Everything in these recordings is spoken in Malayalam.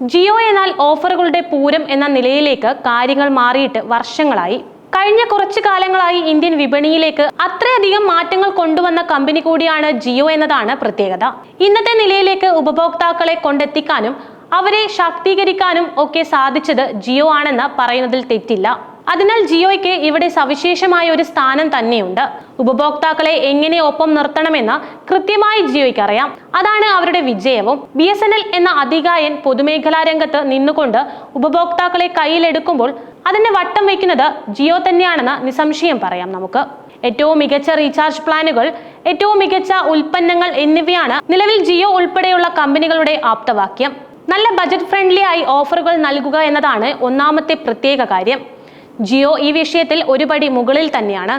ജിയോ എന്നാൽ ഓഫറുകളുടെ പൂരം എന്ന നിലയിലേക്ക് കാര്യങ്ങൾ മാറിയിട്ട് വർഷങ്ങളായി. കഴിഞ്ഞ കുറച്ചു കാലങ്ങളായി ഇന്ത്യൻ വിപണിയിലേക്ക് അത്രയധികം മാറ്റങ്ങൾ കൊണ്ടുവന്ന കമ്പനി കൂടിയാണ് ജിയോ എന്നതാണ് പ്രത്യേകത. ഇന്നത്തെ നിലയിലേക്ക് ഉപഭോക്താക്കളെ കൊണ്ടെത്തിക്കാനും അവരെ ശാക്തീകരിക്കാനും ഒക്കെ സാധിച്ചത് ജിയോ ആണെന്ന് പറയുന്നതിൽ തെറ്റില്ല. അതിനാൽ ജിയോയ്ക്ക് ഇവിടെ സവിശേഷമായ ഒരു സ്ഥാനം തന്നെയുണ്ട്. ഉപഭോക്താക്കളെ എങ്ങനെ ഒപ്പം നിർത്തണമെന്ന് കൃത്യമായി ജിയോയ്ക്ക് അറിയാം അതാണ് അവരുടെ വിജയവും. ബി എസ് എൻ എൽ എന്ന അധികായൻ പൊതുമേഖലാ രംഗത്ത് നിന്നുകൊണ്ട് ഉപഭോക്താക്കളെ കയ്യിലെടുക്കുമ്പോൾ അതിന്റെ വട്ടം വയ്ക്കുന്നത് ജിയോ തന്നെയാണെന്ന് നിസ്സംശയം പറയാം നമുക്ക്. ഏറ്റവും മികച്ച റീചാർജ് പ്ലാനുകൾ ഏറ്റവും മികച്ച ഉൽപ്പന്നങ്ങൾ എന്നിവയാണ് നിലവിൽ ജിയോ ഉൾപ്പെടെയുള്ള കമ്പനികളുടെ ആപ്തവാക്യം. നല്ല ബജറ്റ് ഫ്രണ്ട്ലി ആയി ഓഫറുകൾ നൽകുക എന്നതാണ് ഒന്നാമത്തെ പ്രത്യേക കാര്യം. ജിയോ ഈ വിഷയത്തിൽ ഒരുപടി മുകളിൽ തന്നെയാണ്.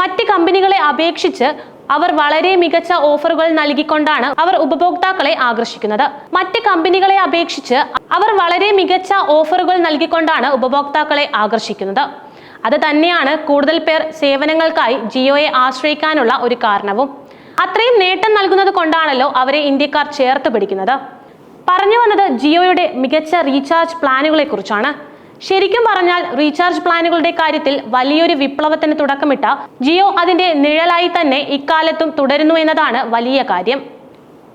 മറ്റ് കമ്പനികളെ അപേക്ഷിച്ച് അവർ വളരെ മികച്ച ഓഫറുകൾ നൽകിക്കൊണ്ടാണ് അവർ ഉപഭോക്താക്കളെ ആകർഷിക്കുന്നത്. മറ്റ് കമ്പനികളെ അപേക്ഷിച്ച് അവർ വളരെ മികച്ച ഓഫറുകൾ നൽകിക്കൊണ്ടാണ് ഉപഭോക്താക്കളെ ആകർഷിക്കുന്നത്. അത് തന്നെയാണ് കൂടുതൽ പേർ സേവനങ്ങൾക്കായി ജിയോയെ ആശ്രയിക്കാനുള്ള ഒരു കാരണവും. അത്രയും നേട്ടം നൽകുന്നത് കൊണ്ടാണല്ലോ അവരെ ഇന്ത്യക്കാർ ചേർത്ത് പിടിക്കുന്നത്. പറഞ്ഞു വന്നത് ജിയോയുടെ മികച്ച റീചാർജ് പ്ലാനുകളെ കുറിച്ചാണ് ശരിക്കും പറഞ്ഞാൽ റീചാർജ് പ്ലാനുകളുടെ കാര്യത്തിൽ വലിയൊരു വിപ്ലവത്തിന് തുടക്കമിട്ട ജിയോ അതിന്റെ നിഴലായി തന്നെ ഇക്കാലത്തും തുടരുന്നു എന്നതാണ് വലിയ കാര്യം.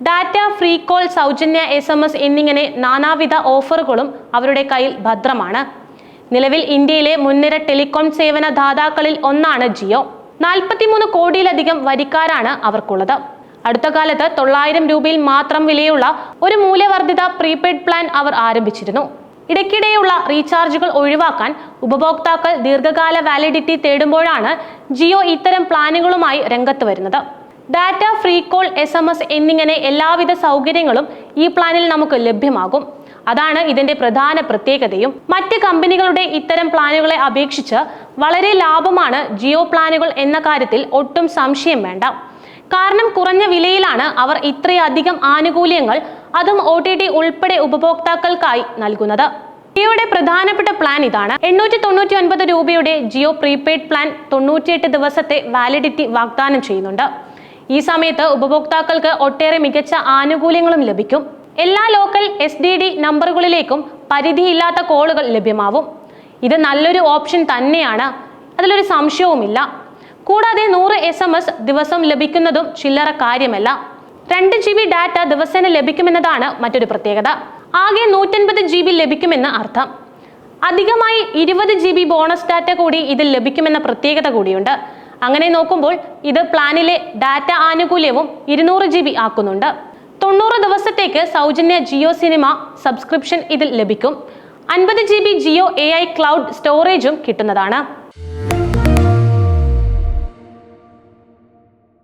ഡാറ്റ ഫ്രീ കോൾ സൗജന്യ എസ് എം എസ് എന്നിങ്ങനെ നാനാവിധ ഓഫറുകളും അവരുടെ കയ്യിൽ ഭദ്രമാണ്. നിലവിൽ ഇന്ത്യയിലെ മുൻനിര ടെലികോം സേവന ദാതാക്കളിൽ ഒന്നാണ് ജിയോ. നാൽപ്പത്തിമൂന്ന് കോടിയിലധികം വരിക്കാരാണ് അവർക്കുള്ളത്. അടുത്ത കാലത്ത് തൊള്ളായിരം രൂപയിൽ മാത്രം വിലയുള്ള ഒരു മൂല്യവർദ്ധിത പ്രീപെയ്ഡ് പ്ലാൻ അവർ ആരംഭിച്ചിരുന്നു. ഇടയ്ക്കിടെയുള്ള റീചാർജുകൾ ഒഴിവാക്കാൻ ഉപഭോക്താക്കൾ ദീർഘകാല വാലിഡിറ്റി തേടുമ്പോഴാണ് ജിയോ ഇത്തരം പ്ലാനുകളുമായി രംഗത്ത് വരുന്നത്. Data free call S M S എന്നിങ്ങനെ എല്ലാവിധ സൗകര്യങ്ങളും ഈ പ്ലാനിൽ നമുക്ക് ലഭ്യമാകും. അതാണ് ഇതിന്റെ പ്രധാന പ്രത്യേകതയും. മറ്റ് കമ്പനികളുടെ ഇത്തരം പ്ലാനുകളെ അപേക്ഷിച്ച് വളരെ ലാഭമാണ് ജിയോ പ്ലാനുകൾ എന്ന കാര്യത്തിൽ ഒട്ടും സംശയം വേണ്ട. കാരണം കുറഞ്ഞ വിലയിലാണ് അവർ ഇത്രയധികം ആനുകൂല്യങ്ങൾ അതും ഒ ഉൾപ്പെടെ ഉപഭോക്താക്കൾക്കായി നൽകുന്നത്. ജിയോയുടെ പ്രധാനപ്പെട്ട പ്ലാൻ ഇതാണ്. എണ്ണൂറ്റി തൊണ്ണൂറ്റി ഒൻപത് രൂപയുടെ ജിയോ പ്രീപെയ്ഡ് പ്ലാൻ തൊണ്ണൂറ്റിയെട്ട് ദിവസത്തെ വാലിഡിറ്റി വാഗ്ദാനം ചെയ്യുന്നുണ്ട്. ഈ സമയത്ത് ഉപഭോക്താക്കൾക്ക് ഒട്ടേറെ മികച്ച ആനുകൂല്യങ്ങളും ലഭിക്കും. എല്ലാ ലോക്കൽ എസ് ഡി ഡി നമ്പറുകളിലേക്കും പരിധിയില്ലാത്ത കോളുകൾ ലഭ്യമാവും. ഇത് നല്ലൊരു ഓപ്ഷൻ തന്നെയാണ്. അതിലൊരു സംശയവുമില്ല. കൂടാതെ നൂറ് എസ് ദിവസം ലഭിക്കുന്നതും ചില്ലറ കാര്യമല്ല. രണ്ട് ജി ബി ഡാറ്റ ദിവസേന ലഭിക്കുമെന്നതാണ് മറ്റൊരു പ്രത്യേകത. ആകെ നൂറ്റൻപത് ജി ബി ലഭിക്കുമെന്ന് അർത്ഥം. അധികമായി ഇരുപത് ജി ബി ബോണസ് ഡാറ്റ കൂടി ഇതിൽ ലഭിക്കുമെന്ന പ്രത്യേകത കൂടിയുണ്ട്. അങ്ങനെ നോക്കുമ്പോൾ ഇത് പ്ലാനിലെ ഡാറ്റ ആനുകൂല്യവും ഇരുന്നൂറ് ജി ബി ആക്കുന്നുണ്ട്. തൊണ്ണൂറ് ദിവസത്തേക്ക് സൗജന്യ ജിയോ സിനിമ സബ്സ്ക്രിപ്ഷൻ ഇതിൽ ലഭിക്കും. അൻപത് G B Jio A I cloud സ്റ്റോറേജും കിട്ടുന്നതാണ്.